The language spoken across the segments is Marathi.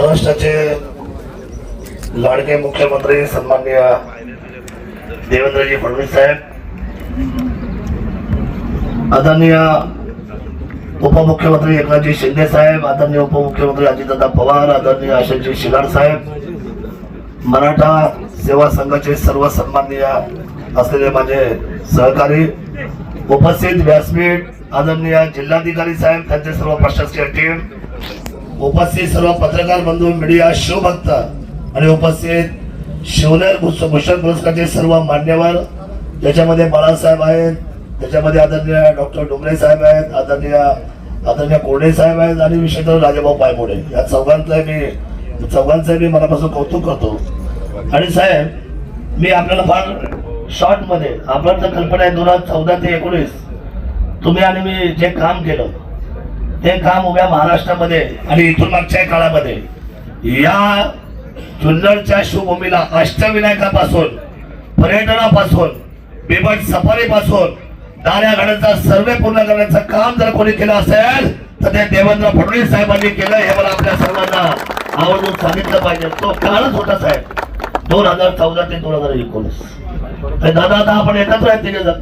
महाराष्ट्राचे लाडके मुख्यमंत्री सन्माननीय देवेंद्रजी फडणवीस साहेब आदरणीय उपमुख्यमंत्री एकनाथजी शिंदे साहेब आदरणीय उपमुख्यमंत्री अजितदादा पवार आदरणीय अशोकजी शिलार साहेब मराठा सेवा संघाचे सर्व सन्माननीय असलेले माझे सहकारी उपस्थित व्यासपीठ आदरणीय जिल्हाधिकारी साहेब त्यांचे सर्व प्रशासकीय टीम उपस्थित सर्व पत्रकार बंधू मीडिया शिवभक्त आणि उपस्थित शिवनेर भूषण पुरस्कारचे सर्व मान्यवर त्याच्यामध्ये बाळासाहेब आहेत त्याच्यामध्ये आदरणीय डॉक्टर डोंगरे साहेब आहेत आदरणीय आदरणीय कोरडे साहेब आहेत आणि विशेषतः राजाभाऊ पायमोडे. या चौघांचं मी चौघांचं मी मनापासून कौतुक करतो. आणि साहेब मी आपल्याला फार शॉर्टमध्ये आपल्याला तर कल्पना आहे दोन हजार चौदा ते एकोणीस तुम्ही आणि मी जे काम केलं ते काम उभ्या महाराष्ट्रामध्ये आणि इथून मागच्या काळामध्ये. या जुन्नरच्या शिवभूमीला अष्टविनायकापासून पर्यटनापासून बिबट सफारीपासून दाऱ्या गाड्यांचा सर्वे पूर्ण करण्याचं काम जर कोणी केलं असेल तर ते देवेंद्र फडणवीस साहेबांनी केलं हे मला आपल्या सर्वांना आवर्जून सांगितलं पाहिजे. तो काळच होता साहेब. दोन हजार चौदा ते दोन हजार एकोणीस. दादा आता आपण एकत्र आहेत तिघे जात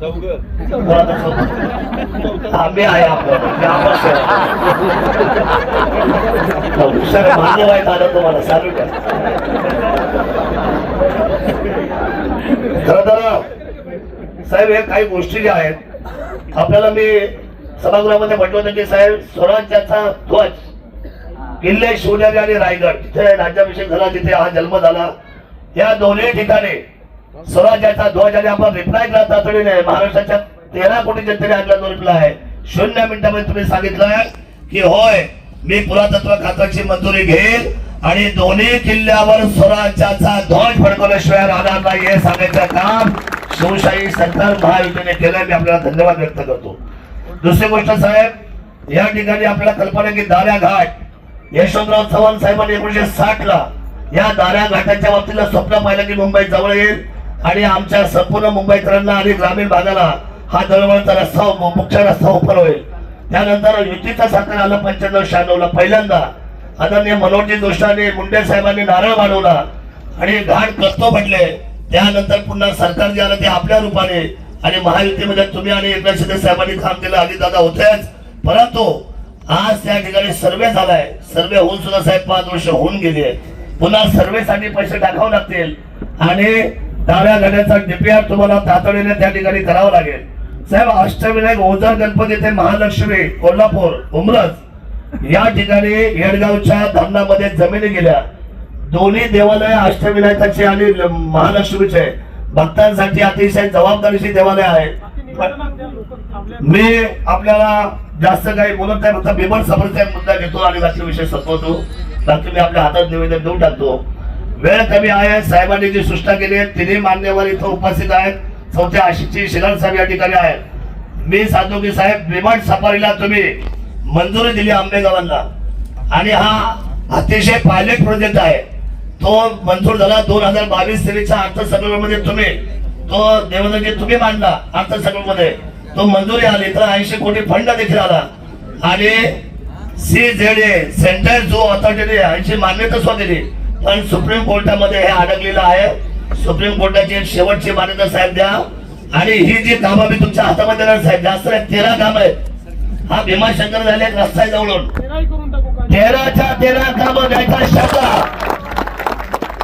कोणाचं चौघं? आहे आपलं आहे. आलं तुम्हाला चालू द्या खरं तर साहेब हे काही गोष्टी ज्या आहेत आपल्याला मी सभागृहामध्ये म्हटलं होतं की साहेब स्वराज्याचा ध्वज किल्ले शिवनेरी आणि रायगड जिथे राज्याभिषेक झाला तिथे हा जन्म झाला या दोन्ही ठिकाणी स्वराज्याचा ध्वज आणि आपण रिप्लाय केला तातडीने महाराष्ट्राच्या तेरा कोटी जनतेने आपला जो रिप्लाय आहे शून्य मिनिटामध्ये तुम्ही सांगितलं की होय मी पुरातत्व खात्याची मंजुरी घेईल आणि दोन्ही किल्ल्यावर स्वराज्याचा ध्वज फडकवल्याशिवाय राहणार नाही हे सांगायचं काम शिवशाही सरकार महायुतीने केलंय. मी आपल्याला धन्यवाद व्यक्त करतो. दुसरी गोष्ट साहेब या ठिकाणी आपल्याला कल्पना की दाऱ्या घाट यशवंतराव चव्हाण साहेबांनी एकोणीशे साठ ला या दाऱ्या घाटाच्या बाबतीला स्वप्न पाहिलं की मुंबई जवळ येईल. आणि आमच्या संपूर्ण मुंबईकरांना आणि ग्रामीण भागाला हा दळवळचा रस्ता मुख्य रस्ता ओपन होईल त्यानंतर युतीचा सरकार आलं पंच्याण्णव शहाण्णवला पहिल्यांदा. आदरणीय मनोजी जोशाने मुंडे साहेबांनी नारळ वाढवला आणि घाट कस्तो पडले. त्यानंतर पुन्हा सरकार जे आलं ते आपल्या रूपाने आणि महायुतीमध्ये तुम्ही आणि एकनाथ शिंदे साहेबांनी काम केलं दादा होतेच. परंतु आज त्या ठिकाणी सर्वे झालाय. सर्वे होऊन सुद्धा साहेब पाच वर्ष होऊन गेले. पुन्हा सर्वेसाठी पैसे टाकावे लागतील. आणि डाव्या गण्याचा डीपीआर तुम्हाला तातडीने त्या ठिकाणी करावं लागेल. साहेब अष्टविनायक ओझर गणपती ते महालक्ष्मी कोल्हापूर उमरज या ठिकाणी येडगावच्या धरणामध्ये जमिनी गेल्या. दोन्ही देवालय अष्टविनायकाचे आणि महालक्ष्मीचे. भक्तांसाठी अतिशय जबाबदारीची देवालय आहे. मी आपल्याला जास्त काही बोलत नाही फक्त बिमर समस्या मुद्दा घेतो आणि बाकी विषय संपवतो. बाकी मी आपल्या हातात निवेदन देऊन टाकतो. वेळ कमी आहे. साहेबांनी जी सूचना केली आहे तिन्ही मान्यवर इथं उपस्थित आहेत. चौथ्या आशिषची शिलान साहेब या ठिकाणी आहेत. मी सांगतो की साहेब विमान सफारीला तुम्ही मंजुरी दिली आंबेगावांना. आणि हा अतिशय पायलट प्रोजेक्ट आहे. तो मंजूर झाला दोन हजार बावीस तेवीसच्या अर्थसंकल्पामध्ये तुम्ही. तो देवेंद्रजी तुम्ही मांडला अर्थसंकल्पामध्ये. तो मंजुरी आली. तर ऐंशी कोटी फंड देखील आला. आणि सी झेड ए सेंट्रल जो ऑथॉरिटीने ऐंशी मान्यता सुद्धा दिली. पण सुप्रीम कोर्टामध्ये हे अडकलेलं आहे. सुप्रीम कोर्टाची शेवटची मान्यता साहेब द्या. आणि ही जी कामं मी तुमच्या हातामध्ये देणार साहेब जास्त नाही तेरा काम आहेत. हा भीमाशंकर झाले रस्ता आहे जवळून. तेराच्या तेरा कामं द्यायचा शब्द.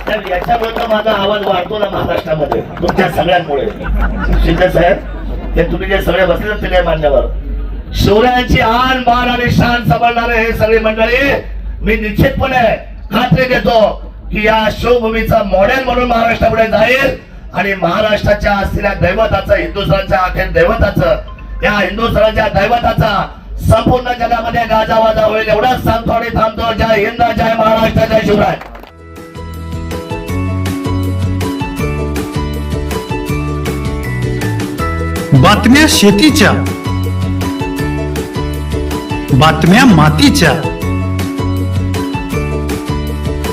तर याच्यामुळे तर माझा आवाज वाढतो ना महाराष्ट्रामध्ये तुमच्या सगळ्यांमुळे. शिंदे साहेब हे तुम्ही जे सगळे बसले ते काय मान्यवर. शिवरायांची आन बाण आणि शान सांभाळणारे हे सगळे मंडळी मी निश्चितपणे खात्री देतो की या शिवभूमीचा मॉडेल म्हणून महाराष्ट्रापुढे जाईल. आणि महाराष्ट्राच्या असलेल्या दैवताचं हिंदुस्थानच्या अखेर दैवताचं या हिंदुस्थानाच्या दैवताचा संपूर्ण जगामध्ये गाजावाजा होईल. एवढाच सांगतो आणि थांबतो. जय हिंद जय महाराष्ट्र जय शिवराय. बातम्या शेतीच्या बातम्या मातीच्या.